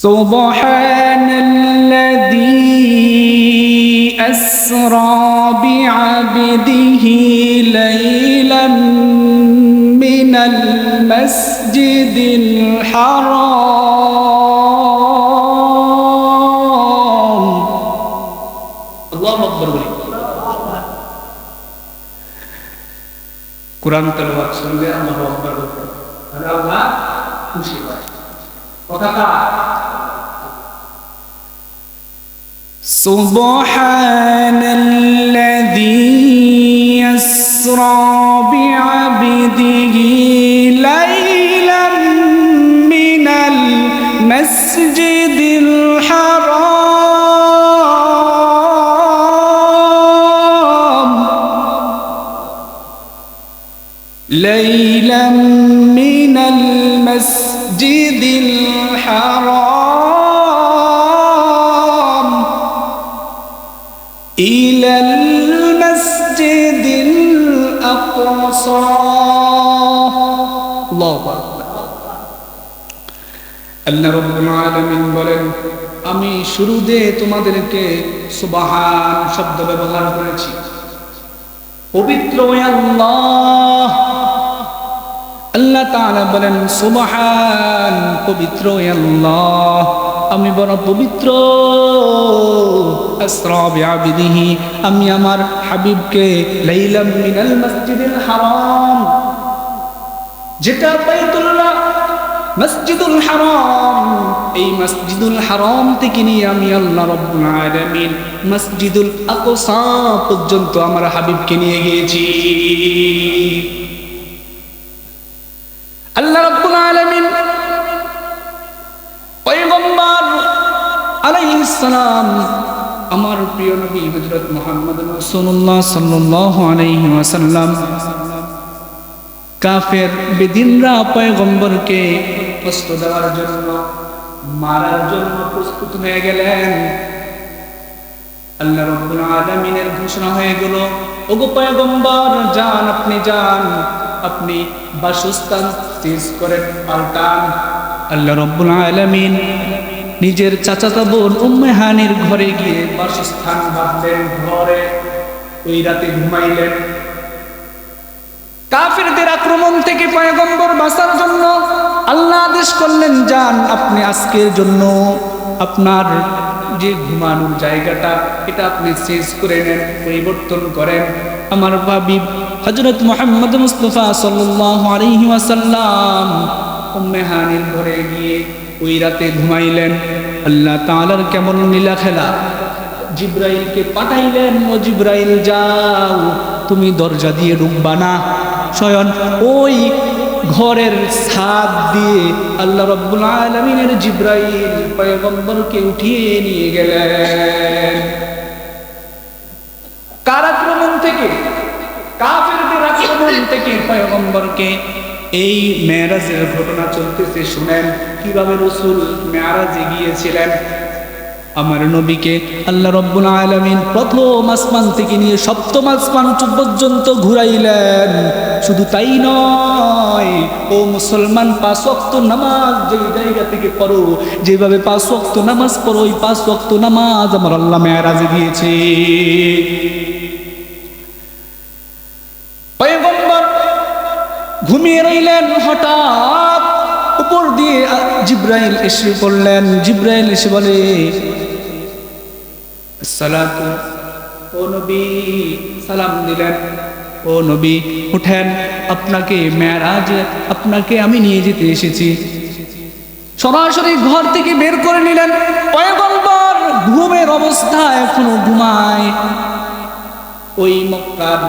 سبحان الذي أسرى بعبده ليلا من المسجد الحرام. الله أكبر قرآن تلاوات سنجي الله أكبر الله أكبر سبحان الذي يسرى. المسجد الحرام إلى المسجد الأقصى الله أكبر আল্লাহ রব্বুল আলামিন বলেন আমি শুরুতে তোমাদেরকে সুবহান শব্দ ব্যবহার করেছি পবিত্র ওই আল্লাহ আল্লাহ তাআলা বলেন, সুবহান, পবিত্র আল্লাহ। আমি বড় পবিত্র। আসরা বিআবিদিহি, আমি আমার হাবিবকে লাইলাম মিনাল মসজিদিল হারাম। যেটা বাইতুল্লাহ, মসজিদুল হারাম। এই মসজিদুল হারাম থেকে নিয়ে আমি আল্লাহ রব্বুল আলামিন মসজিদুল আকসা পর্যন্ত আমার হাবিবকে নিয়ে গিয়েছি। আল্লাহ রব্বুল আলামিন পয়গম্বর আলাইহিস সালাম আমার প্রিয় নবী হযরত মুহাম্মদ রাসূলুল্লাহ সাল্লাল্লাহু আলাইহি ওয়াসাল্লাম কাফের বেদিনরা পয়গম্বরকে কষ্ট দেওয়ার জন্য, মারার জন্য প্রস্তুত হয়ে গেলেন। আল্লাহ রব্বুল আলামিনের ঘোষণা হয়ে গেল, ওগো পয়গম্বর, যান আপনি যান। আপনি বাসস্থান চেঞ্জ করেন পাল্টান আল্লাহ রব্বুল আলামিন নিজের চাচাতো বোন উম্মে হানির ঘরে গিয়ে বাসস্থান বাঁধলেন ঘরে। ওই রাতে ঘুমাইলেন। কাফিরদের আক্রমণ থেকে পয়গম্বর বাঁচার জন্য আল্লাহ আদেশ করলেন যান আপনি আজকের জন্য আপনার যে ঘুমানোর জায়গাটা এটা আপনি চেঞ্জ করে নেন পরিবর্তন করেন। আমার ভাবি হজরত মোহাম্মদ মুস্তফা আলাইহি ওয়াসাল্লাম উম্মে হানির ঘরে গিয়ে ওই রাতে ঘুমাইলেন। আল্লাহ তাআলার কেমন লীলা খেলা। জিব্রাইলকে পাঠাইলেন, ও জিব্রাইল, যাও, তুমি দরজা দিয়ে ঢুকবা না। স্বয়ং ওই ঘরের ছাদ দিয়ে আল্লাহ রব্বুল আলমিনের জিব্রাইল পয়গম্বরকে উঠিয়ে নিয়ে গেলেন। কার আক্রমণ থেকে। কাফেরদের আক্রমণ থেকে পয়গম্বরকে এই মেয়ারাজের ঘটনা চলতেছে, শুনেন কীভাবে রসুল মেয়ারাজে গিয়েছিলেন আমার নবীকে আল্লাহ রব্বুল আলমিন প্রথম আসমান থেকে নিয়ে সপ্তম আসমান পর্যন্ত ঘুরাইলেন। শুধু তাই নয়, ও মুসলমান, পাঁচ ওয়াক্ত নামাজ যে জায়গা থেকে পড়ো, যেভাবে পাঁচ ওয়াক্ত নামাজ পড়ো, ওই পাঁচ ওয়াক্ত নামাজ আমার আল্লাহ মেয়ারাজে দিয়েছে পয়গম্বর ঘুমিয়ে রইলেন হঠাৎ। উপর দিয়ে জিব্রাইল এসে পড়লেন জিব্রাইল এসে বলে ও নবী, সালাম দিলেন। ও নবী, উঠেন, আপনাকে মেয়ারাজ আপনাকে আমি নিয়ে যেতে এসেছি। সরাসরি ঘর থেকে বের করে নিলেন। পয়গম্বর ঘুমের অবস্থা এখনও ঘুমায়। ওই মক্কার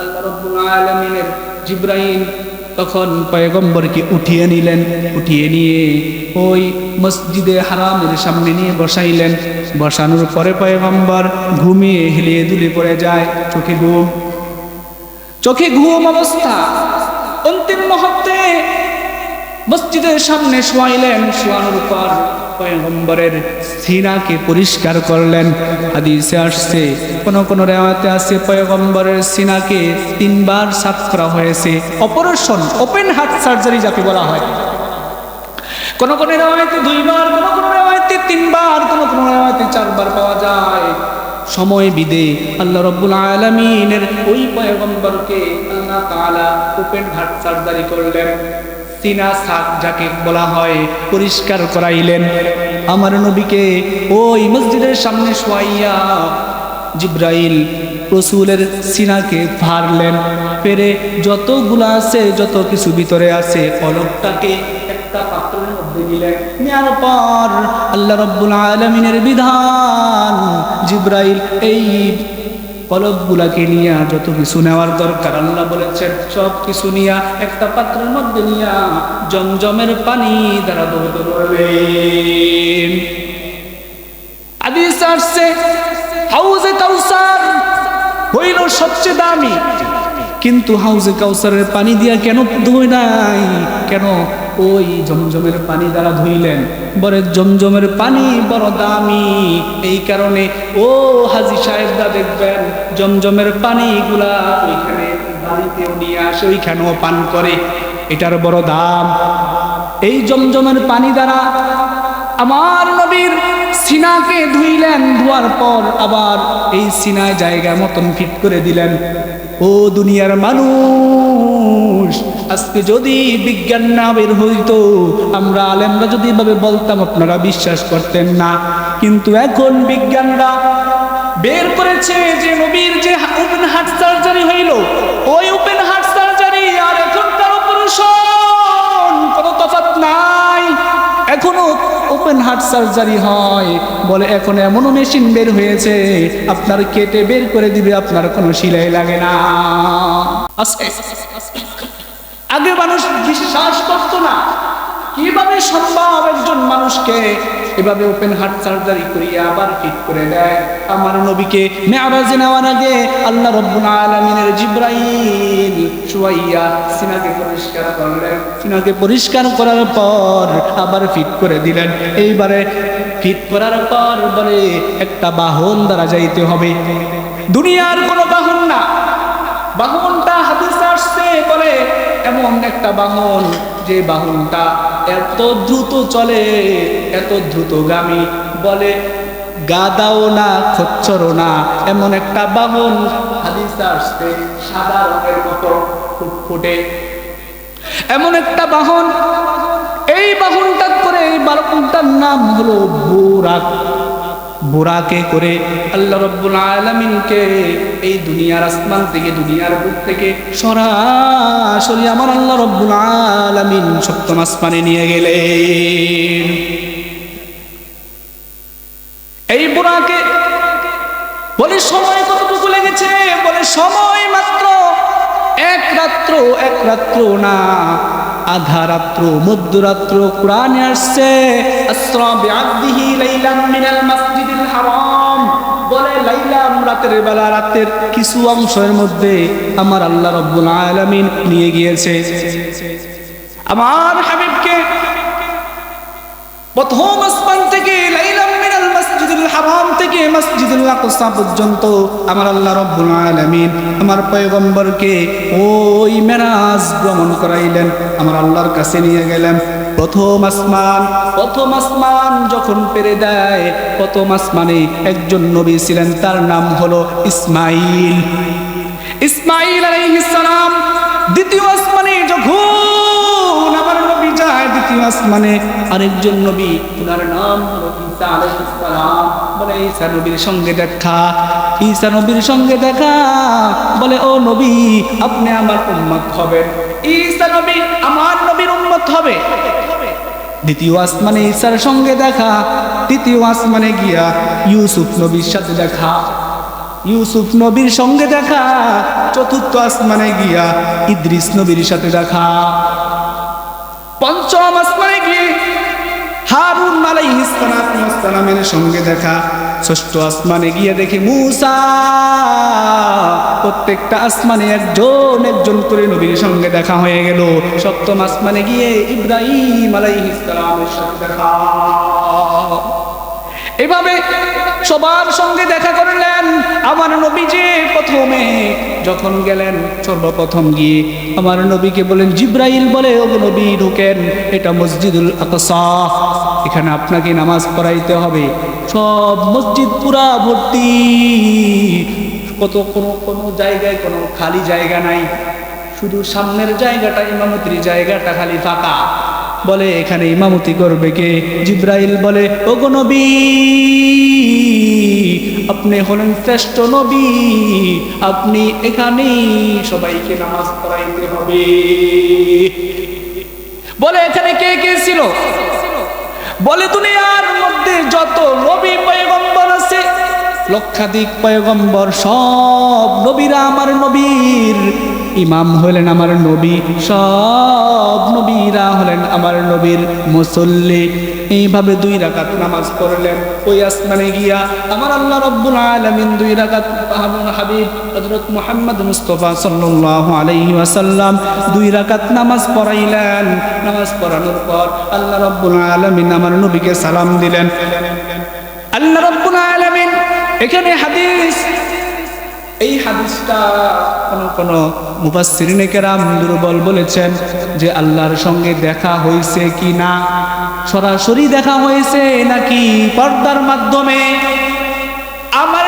আল্লাহ রব্বুল আলামিনের জিব্রাইল তখন পয়গম্বরকে উঠিয়ে নিলেন, উঠিয়ে নিয়ে ওই মসজিদে হারামের সামনে নিয়ে বসাইলেন। বসানোর পরে পয়গম্বর ঘুমিয়ে হেলিয়ে দুলে পড়ে যায়, চোখে ঘুম। চোখে ঘুম অবস্থা। মসজিদের সামনে শোয়াইলেন, শোয়ানোর পর পয়গম্বরের সিনাকে পরিষ্কার করলেন। হাদিসে আসছে, কোন কোন রেওয়াতে আছে পয়গম্বরের সিনাকে তিনবার সাফ করা হয়েছে। অপারেশন, ওপেন হার্ট সার্জারি যাকে বলা হয়। কোন কোন রেওয়াতে দুইবার, কোন কোন পয়গম্বর পাওয়া যায়। সময় বিদে, আল্লাহ রব্বুল আলমিনের ওই পয়গম্বরকে আল্লাহ তাআলা ওপেন হার্ট সার্জারি করলেন। সিনা সাক যাকে বলা হয়, পরিষ্কার করাইলেন। আমার নবীকে ওই মসজিদের সামনে শোয়াইয়া জিব্রাইল রসুলের সিনাকে ফারলেন পেরে যতগুলো আছে, যত কিছু ভিতরে আছে, অলকটাকে একটা পাত্রের মধ্যে নিলেন নেওয়ার পর আল্লাহ রব্বুল আলমিনের বিধান, জিব্রাইল এই কলবগুলাকে নিয়ে যত কিছু নেওয়ার দরকার, আল্লাহ বলেছেন, সব কিছু নিয়া একটা পাত্রের মধ্যে নিয়া জমজমের পানি দ্বারা দৌড় করবেন হাদিস আসছে, হাউজে কাউসার হইল সবচেয়ে দামি। কিন্তু হাউজে কাউসারের পানি দিয়া কেন ধুই নাই? কেন ওই জমজমের পানি দ্বারা ধুইলেন। বলে জমজমের পানি বড় দামি। এই কারণে, ও হাজি সাহেবরা দেখবেন, জমজমের পানিগুলা ওইখানে বাড়িতেও নিয়ে আসে, ওইখানেও পান করে। এটার বড় দাম। এই জমজমের পানি দ্বারা আমার নবীর সিনাকে ধুইলেন, ধোয়ার পর আবার এই সিনায় জায়গা মতন ফিট করে দিলেন। ও দুনিয়ার মানুষ আজকে যদি বিজ্ঞান না বের হইতো, আমরা আলেমরা যদি এভাবে বলতাম, আপনারা বিশ্বাস করতেন না। কিন্তু এখন বিজ্ঞানরা বের করেছে যে নবীর যে ওপেন হার্ট সার্জারি হইল, ওই ওপেন হার্ট সার্জারি আর এখনকার অপারেশন কোনো তফাৎ নাই। এখনও ওপেন হার্ট সার্জারি হয় বলে, এখন এমনও মেশিন বের হয়েছে, আপনার কেটে বের করে দিবে, আপনার কোনো সিলাই লাগে না। আগে মানুষ বিশ্বাস করতো না কীভাবে সম্ভব একজন মানুষকে এভাবে ওপেন হার্ট সার্জারি করিয়া আবার ঠিক করে দেয় আমার নবীকে মেয়ারাজে নেওয়ার আগে আল্লাহ রব্বুল আলমিনের জিব্রাইল শুয়াইয়া সিনাকে পরিষ্কার করলেন। সিনাকে পরিষ্কার করার পর আবার ফিট করে দিলেন। এইবারে ফিট করার পর বলে একটা বাহন দ্বারা যাইতে হবে। দুনিয়ার কোনো বাহন না। বাহনটা হাদিস আসছে বলে, এমন একটা বাহন যে বাহনটা এত দ্রুত চলে, এত দ্রুত দ্রুতগামী বলে, গাদাও না, খচ্চরও না, এমন একটা বাহন। হাদিস সাদা রঙের মতো ফুটফুটে এমন একটা বাহন, এই বাহনটা করে এই বাহনটার নাম হলো বুরাক। বুরাকে করে আল্লাহ রব্বুল আলমিনকে এই দুনিয়ার আসমান থেকে, দুনিয়ার বুক থেকে সরাসরি আমার আল্লাহ রব্বুল আলমিন সপ্তম আসমানে নিয়ে গেলেন। এই বুড়াকে বলে, সময় কতটুকু লেগেছে? বলে, সময় মাত্র এক রাত্র এক রাত্র না আধা রাত্র মধ্যরাত্র কোরআনে আসছে বলে বেলা, রাতের মধ্যে আমার নিয়ে গিয়েছে। হাবিবকে প্রথম আসমান থেকে মিনাল মসজিদুল হারাম থেকে মসজিদুল আকসা পর্যন্ত আমার আল্লাহ রব্বুল আলামিন আমার পয়গম্বরকে ওই মেরাজ ভ্রমণ করাইলেন, আমার আল্লাহর কাছে নিয়ে গেলেন। প্রথম আসমান প্রথম আসমান যখন পেরে দেয়, প্রথম আসমানে একজন নবী ছিলেন, তার নাম হলো ইসমাইল। ইসমাইল আলাইহিস সালাম দ্বিতীয় আসমানে যখন আমার নবী যায়, দ্বিতীয় আসমানে আরেকজন নবী, ওনার নাম হলো ঈসা আলাইহিস সালাম বলে, ঈসা নবীর সঙ্গে দেখা, ঈসা নবীর সঙ্গে দেখা। বলে, ও নবী, আপনি আমার উম্মত হবেন ঈসা নবী আমার নবীর উম্মত হবে। দ্বিতীয় আসমানে ঈসার সঙ্গে দেখা, তৃতীয় আসমানে গিয়া ইউসুফ নবীর সাথে দেখা। ইউসুফ নবীর সঙ্গে দেখা, চতুর্থ আসমানে গিয়া ইদ্রিস নবীর সাথে দেখা। পঞ্চম আসমানে গিয়ে হারুন মালাই ইসলামের সঙ্গে দেখা। ষষ্ঠ আসমানে গিয়ে দেখি মুসা, প্রত্যেকটা আসমানে একজন একজন করে নবীর সঙ্গে দেখা হয়ে গেল। সপ্তম আসমানে গিয়ে ইব্রাহিম আলাই ইসলামের সঙ্গে দেখা। এভাবে সবার সঙ্গে দেখা করলেন। আমার নবী যে প্রথমে যখন গেলেন সর্বপ্রথম গিয়ে আমার নবীকে বলেন, জিব্রাইল বলে, ও নবী, ঢুকেন, এটা মসজিদুল আকসা। এখানে আপনাকে নামাজ পড়াইতে হবে। সব মসজিদ পুরা ভর্তি। কত, কোনো কোনো জায়গায় কোনো খালি জায়গা নাই। শুধু সামনের জায়গাটা, ইমামতির জায়গাটা খালি ফাঁকা। বলে, এখানে ইমামতি করবে কে? জিব্রাইল বলে, ও নবী, আপনি হলেন শ্রেষ্ঠ নবী, আপনি এখানেই সবাইকে নামাজ পড়াইতে হবে। বলে, এখানে কে কে ছিল? বলে, দুনিয়ার মধ্যে যত নবী পয়গম্বর আছে, লক্ষাধিক পয়গম্বর সব নবীরা আমার নবীর। ইমাম হলেন আমার নবী, সব নবীরা হলেন আমার নবীর মুসল্লি। এইভাবে দুই রাকাত নামাজ পড়লেন, ওই আসমানে গিয়া আমার আল্লাহ রব্বুল আলামিন দুই রাকাত হাবিব হযরত মুহাম্মদ মুস্তাফা সাল্লাল্লাহু আলাইহি ওয়াসাল্লাম দুই রাকাত নামাজ পড়াইলেন। নামাজ পড়ানোর পর আল্লাহ রব্বুল আলামিন আমার নবীকে সালাম দিলেন। আল্লাহ রব্বুল আলামিন এখানে হাদিস এই হাদিসটা কোন কোন কেরাম দুর্বল বলেছেন যে আল্লাহর সঙ্গে দেখা হয়েছে কি না? সরাসরি দেখা হয়েছে নাকি পর্দার মাধ্যমে? আমার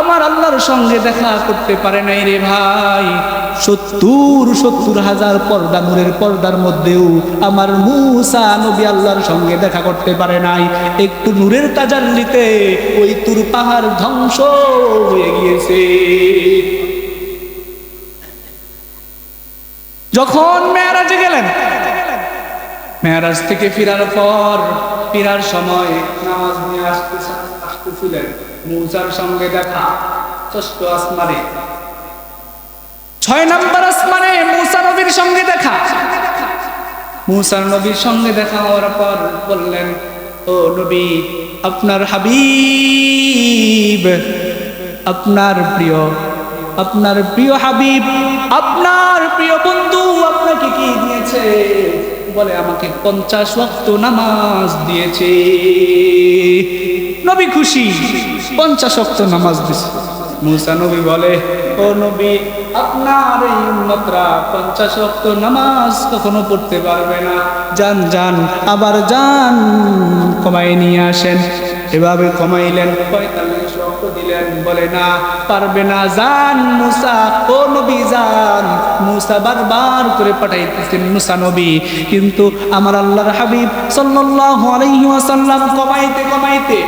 আমার আল্লাহর সঙ্গে দেখা করতে পারে নাই রে ভাই। সত্তর সত্তর হাজার পর্দা, নূরের পর্দার মধ্যেও আমার মুসা নবী আল্লাহর সঙ্গে দেখা করতে পারে নাই। একটু নূরের তাজাল্লিতে ওই তুর পাহাড় ধ্বংস হয়ে গিয়েছে। যখন মেয়ারাজে গেলেন, মেয়ারাজ থেকে ফিরার পর, ফিরার সময় নামাজ নিয়ে আসতে আসতেছিলেন। মৌসার সঙ্গে দেখা ষষ্ঠ আসমানে। ছয় নম্বর আসমানে মুসা নবীর সঙ্গে দেখা। মুসা নবীর সঙ্গে দেখা হওয়ার পর বললেন ও নবী আপনার হাবিব আপনার প্রিয় আপনার প্রিয় হাবিব আপনার প্রিয় বন্ধু আপনাকে কি দিয়েছে? বলে আমাকে পঞ্চাশ ওয়াক্ত নামাজ দিয়েছে। নবী খুশি, পঞ্চাশ ওয়াক্ত নামাজ দিয়েছে মুসা নবী বলে, ও নবী, আপনার এই উন্নতরা পঞ্চাশ ওয়াক্ত নামাজ কখনো পড়তে পারবে না। যান যান, আবার যান কমাই নিয়ে আসেন। এভাবে কমাইলেন, পঁয়তাল্লিশ ওয়াক্ত দিলেন, বলে, না, পারবে না, যান মুসা, ও নবী, যান। মুসা বারবার করে পাঠাইতেছেন, মুসা নবী, কিন্তু আমার আল্লাহর হাবিব সাল্লাল্লাহু আলাইহি ওয়াসাল্লাম কমাইতে কমাইতে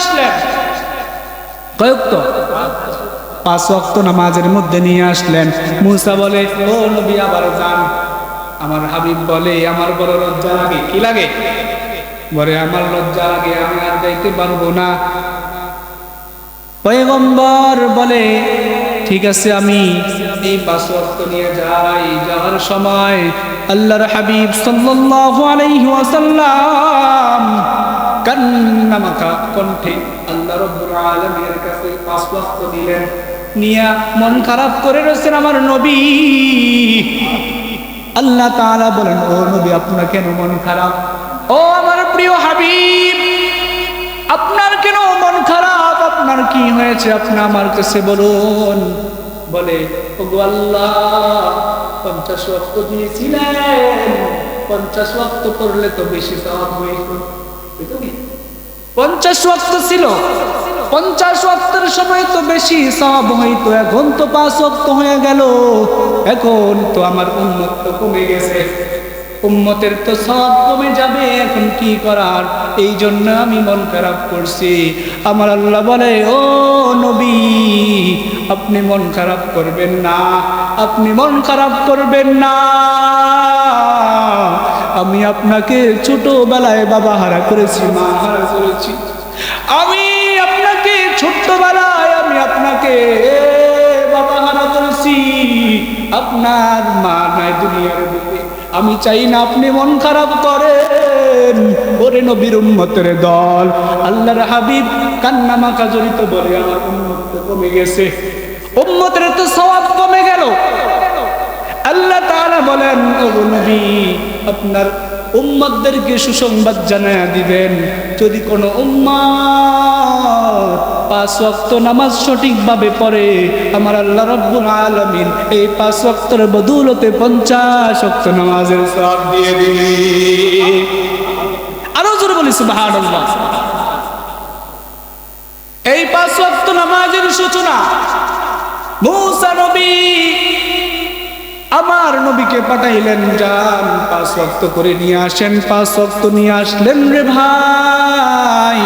আসলেন? পাঁচ ওয়াক্ত নামাজের মধ্যে নিয়ে আসলেন। মুসা বলে, ও নবী, আবার যান। আমার হাবিব বলে, আমার বড় লজ্জা লাগে। কি লাগে? বলে, আমার লজ্জা লাগে, আমি আর যাইতে পারব না। পয়গম্বর বলে, ঠিক আছে, আমি এই পাঁচ ওয়াক্ত নিয়ে যাই। যাওয়ার সময় আল্লাহর হাবিব সাল্লাল্লাহু আলাইহি ওয়াসাল্লাম কান্নামাখা কণ্ঠে আল্লাহ রব্বুল আলামিনের কাছে পাঁচ ওয়াক্ত দিলেন, নিয়া মন খারাপ করে রয়েছেন আমার নবী। আল্লাহ তাআলা বলেন, ও নবী, আপনার কেন মন খারাপ? ও আমার প্রিয় হাবিব, আপনার কেন মন খারাপ? আপনার কি হয়েছে? আপনি আমার কাছে বলুন। বলে, ওগো আল্লাহ, পঞ্চাশ ওয়াক্ত দিয়েছিলেন, পঞ্চাশ ওয়াক্ত পড়লে তো বেশি হইতো। কি? পঞ্চাশ ওয়াক্ত ছিল। পঞ্চাশ ওয়াক্তের সময় তো বেশি সব হইতো। এখন তো পাঁচ ওয়াক্ত হয়ে গেল। এখন তো আমার উন্নত কমে গেছে। উম্মতের তো সব কমে যাবে। এখন কি করার? এই জন্য আমি মন খারাপ করছি। আমার আল্লাহ বলে, ও নবী, আপনি মন খারাপ করবেন না। আপনি মন খারাপ করবেন না। আমি আপনাকে ছোটবেলায় বাবা হারা করেছি, মা হারা করেছি। আমি আপনাকে ছোট্টবেলায় আমি আপনাকে বাবা হারা করেছি। আপনার মা নাই দুনিয়ার বুকে। আমি চাই না আপনি মন খারাপ করেন। ওরে নবীর উম্মতের দল। আল্লাহর হাবিব কান্না মাখা জড়িত বলে আমার উম্মত তো কমে গেছে। উম্মতের তো সওয়াব কমে গেল। আল্লাহ তাআলা বলেন, ও নবী আপনার উম্মতদেরকে সুসংবাদ জানায়া দিবেন। যদি কোনো উম্মত পাঁচ ওয়াক্ত নামাজ সঠিকভাবে পড়ে, আমার আল্লাহ রব্বুল আলামিন এই পাঁচ ওয়াক্তের বদৌলতে পঞ্চাশ ওয়াক্ত নামাজের সব দিয়ে দিবে আরও জোরে বলি, সুবহানাল্লাহ। এই পাঁচ ওয়াক্ত নামাজের সূচনা মূসা নবী আমার নবীকে পাঠাইলেন যান পাঁচ ওয়াক্ত করে নিয়ে আসেন, পাঁচ ওয়াক্ত নিয়ে আসলেন রে ভাই।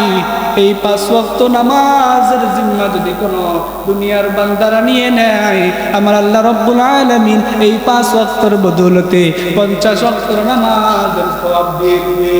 এই পাঁচ ওয়াক্ত নামাজের জিম্মা যদি কোনো দুনিয়ার বান্দারা নিয়ে নেয়, আমার আল্লাহ রব্বুল আলামিন এই পাঁচ ওয়াক্তর বদৌলতে পঞ্চাশ সওয়াব দিয়ে দিবে।